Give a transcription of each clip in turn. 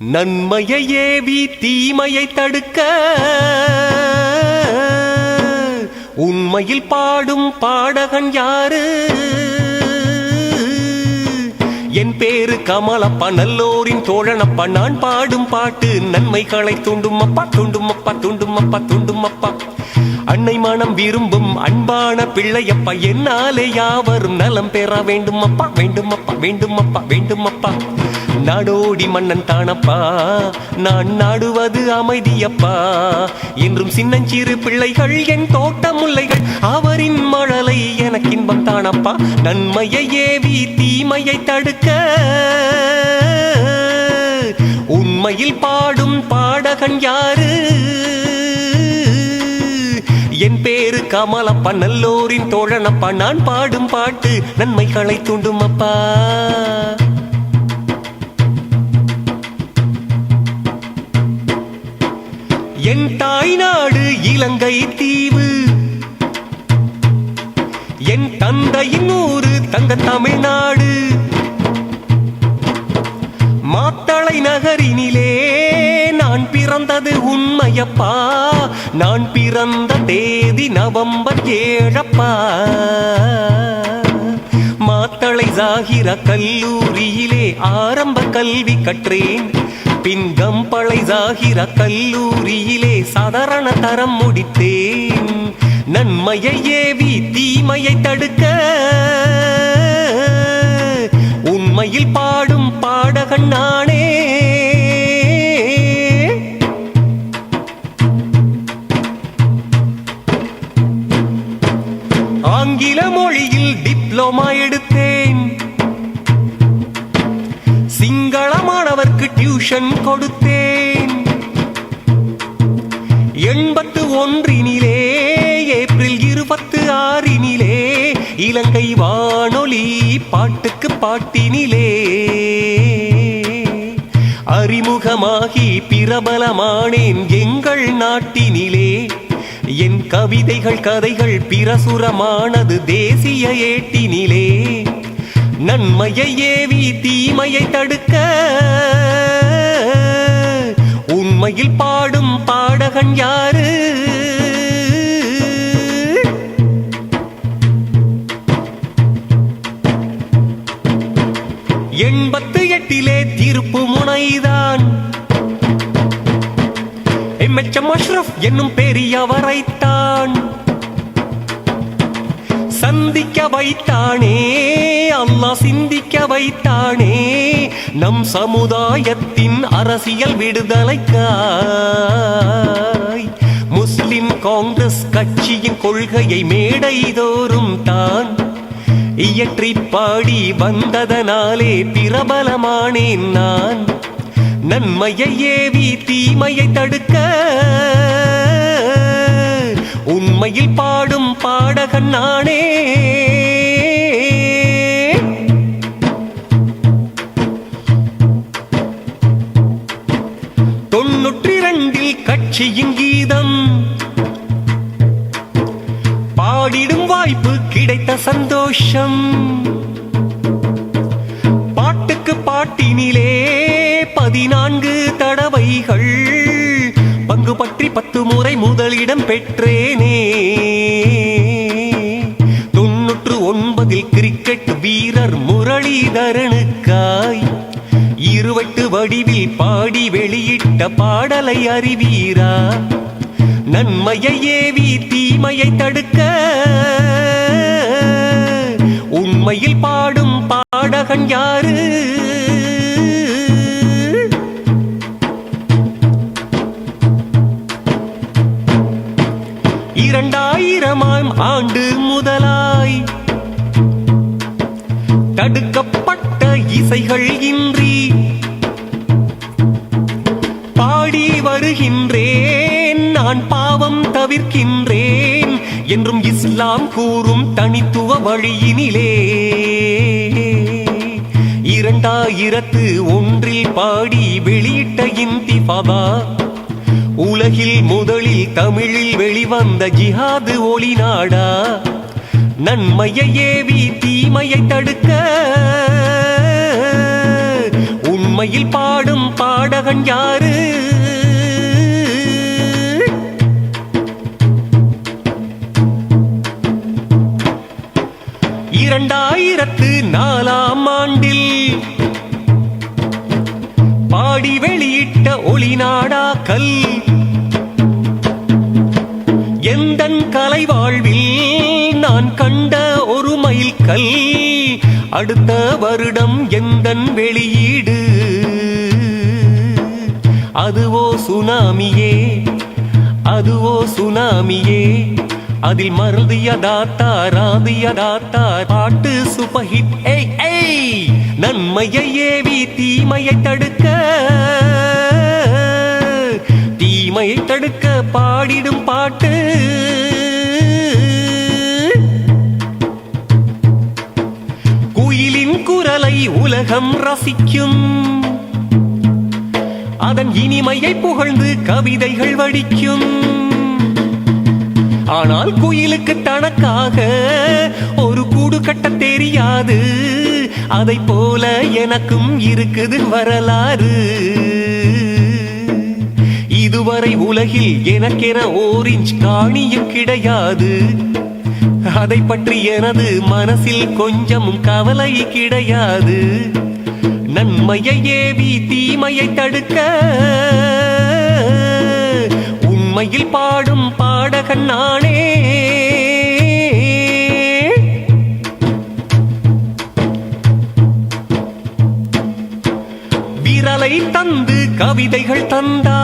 நன்மையை ஏவி தீமையை தடுக்க. உண்மையில் பாடும் பாடகன் யாரு? என் பேரு கமலப்பா நல்லோரின் தோழனப்பா. நான் பாடும் பாட்டு நன்மைகளை தூண்டும் அப்பா தூண்டும் அப்பா தூண்டும் அப்பா தூண்டும் அப்பா அன்னை மனம் விரும்பும் அன்பான பிள்ளையப்பா என்னாலே யாவரும் நலம் பெற வேண்டும் அப்பா வேண்டும் அப்பா வேண்டும் அப்பா வேண்டும் அப்பா நாடோடி மன்னன் தானப்பா. நான் நாடுவது அமைதியப்பா. என்றும் சின்னஞ்சிறு பிள்ளைகள் என் தோட்ட முல்லைகள் அவரின் மழலை எனக்கின்பம் தானப்பா. நன்மையை ஏவி தீமையை தடுக்க. உண்மையில் பாடும் பாடகன் யாரு? என் பேரு கமலப்பா நல்லோரின் தோழனப்பா. நான் பாடும் பாட்டு நன்மைகளை தூண்டும் அப்பா என் தாய் நாடு இலங்கை தீவு. என் தந்தையின் ஊரு தங்க தமிழ்நாடு. மாத்தளை நகரினிலே நான் பிறந்தது உண்மையப்பா. நான் பிறந்த தேதி நவம்பர் ஏழப்பா. மாத்தளை ஜாகிர கல்லூரியிலே ஆரம்ப கல்வி கற்றேன். பின்கம் பழை ஜாகிர கல்லூரியிலே சாதாரண தரம் முடித்தேன். நன்மையை ஏவி தீமையை தடுக்க. உண்மையில் பாடும் பாடகன் நானே. கண் கொடுத்தேன். எண்பத்து ஒன்றினிலே ஏப்ரல் இருபத்து ஆறினிலே இலங்கை வானொலி பாட்டுக்கு பாட்டினிலே. அறிமுகமாகி பிரபலமானேன் எங்கள் நாட்டினிலே. என் கவிதைகள் கதைகள் பிரசுரமானது தேசிய ஏட்டினிலே. நன்மையை ஏவி தீமையை தடுக்க உண்மையில் பாடும் பாடகன் யாரு? எண்பத்து எட்டிலே தீர்ப்பு முனைதான். எம்எச்எம் அஷ்ரப் என்னும் பெரியவரைத்தான் சிந்திக்க வைத்தானே அல்லாஹ் சிந்திக்க வைத்தானே. நம் சமுதாயத்தின் அரசியல் விடுதலைக்காய். முஸ்லிம் காங்கிரஸ் கட்சியின் கொள்கையை மேடைதோறும் தான் இயற்றி பாடி வந்ததனாலே பிரபலமானேன் நான். நன்மையை ஏவி தீமையை தடுக்க உண்மையில் பாடும் பாடகன் நானே. சங்கீதம். பாடிடும் வாய்ப்பு கிடைத்த சந்தோஷம். பாட்டுக்கு பாட்டினிலே பதினான்கு தடவைகள். பங்கு பற்றி பத்து முறை முதலிடம் பெற்றேனே. தொன்னூற்று ஒன்பதில் கிரிக்கெட் வீரர் முரளிதரனுக்காய். திருவட்டு வடிவில் பாடி வெளியிட்ட பாடலை அறிவீரா? நன்மையை ஏவி தீமையை தடுக்க உண்மையில் பாடும் பாடகன் யாரு? இரண்டாயிரமாம் ஆண்டு முதலாய் தடுக்கப்பட்ட இசைகள் இன்றி பாவம் தவிர்க்கின்றேன் என்றும் இஸ்லாம் கூறும் தனித்துவ வழியினிலே. இரண்டாயிரத்து ஒன்றில் பாடி வெளியிட்ட இந்திஃபதா உலகில் முதலில் தமிழில் வெளிவந்த ஜிஹாது ஒளி நாடா. நன்மையை ஏவி தீமையை தடுக்க உண்மையில் பாடும் பாடகன் யாரு? நாடா கல். எந்தன் கலை வாழ்வில் நான் கண்ட ஒரு மைல் கல். அடுத்த வருடம் எந்தன் வெளியீடு? அதுவோ சுனாமியே அதுவோ சுனாமியே. அதில் மருதிய தாத்தா ராதிய தாத்தா பாட்டு சூப்பர் ஏய் ஏய் நன்மையை ஏவி தீமையை தடுக்க. தீமையை தடுக்க பாடிடும் பாட்டு. குயிலின் குரலை உலகம் ரசிக்கும். அதன் இனிமையை புகழ்ந்து கவிதைகள் வடிக்கும். ஆனால் குயிலுக்கு தனக்காக ஒரு கூடு கட்ட தெரியாது. அதை போல எனக்கும் இருக்குது வரலாறு. இதுவரை உலகில் எனக்கென ஓரிஞ்ச் காணியும் கிடையாது. அதை பற்றி எனது மனசில் கொஞ்சமும் கவலை கிடையாது. நன்மையை ஏவி தீமையை தடுக்க உண்மையில் பாடும் பாடகன் நானே. விரலை தந்து கவிதைகள் தந்தார்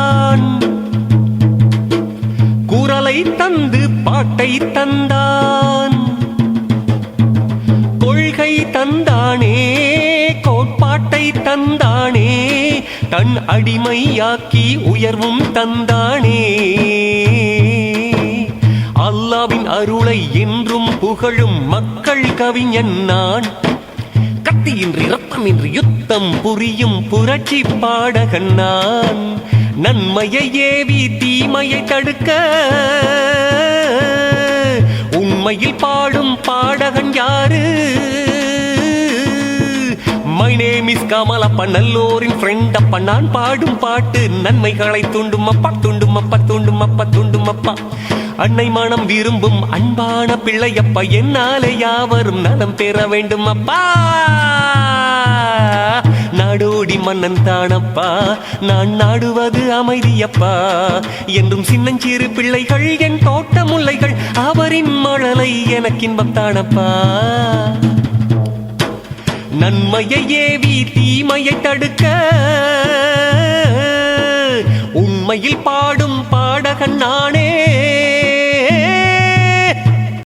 தந்தான். கொள்கை தந்தானே கோட்பாட்டை தந்தானே தன் அடிமையாக்கி உயர்வும் தந்தானே. அல்லாவின் அருளை என்றும் புகழும் மக்கள் கவிஞன் நான். கத்தியின்றி ரத்தமின்றி யுத்தம் புரியும் புரட்சி பாடகன் நான். நன்மையை ஏவி தீமையை தடுக்க உண்மையில் பாடும் பாடகன் யாரு? மை நேம் இஸ் கமலப்பா நல்லோரின் ஃப்ரெண்ட் அப்பா. நான் பாடும் பாட்டு நன்மைகளை தூண்டும் அப்பா தூண்டும் அப்பா தூண்டும் அப்பா தூண்டும் அப்பா. அன்னை மனம் விரும்பும் அன்பான பிள்ளையப்பா என்னாலே யாவரும் நலம் பெற வேண்டும் அப்பா. நாடோடி மன்னன் தானப்பா? நான் நாடுவது அமைதியப்பா. என்றும் சின்னஞ்சிறு பிள்ளைகள் என் தோட்ட முல்லைகள் அவரின் மழலை எனக்கின்பம் தானப்பா. நன்மையை ஏவி தீமையை தடுக்க உண்மையில் பாடும் பாடகன் நானே.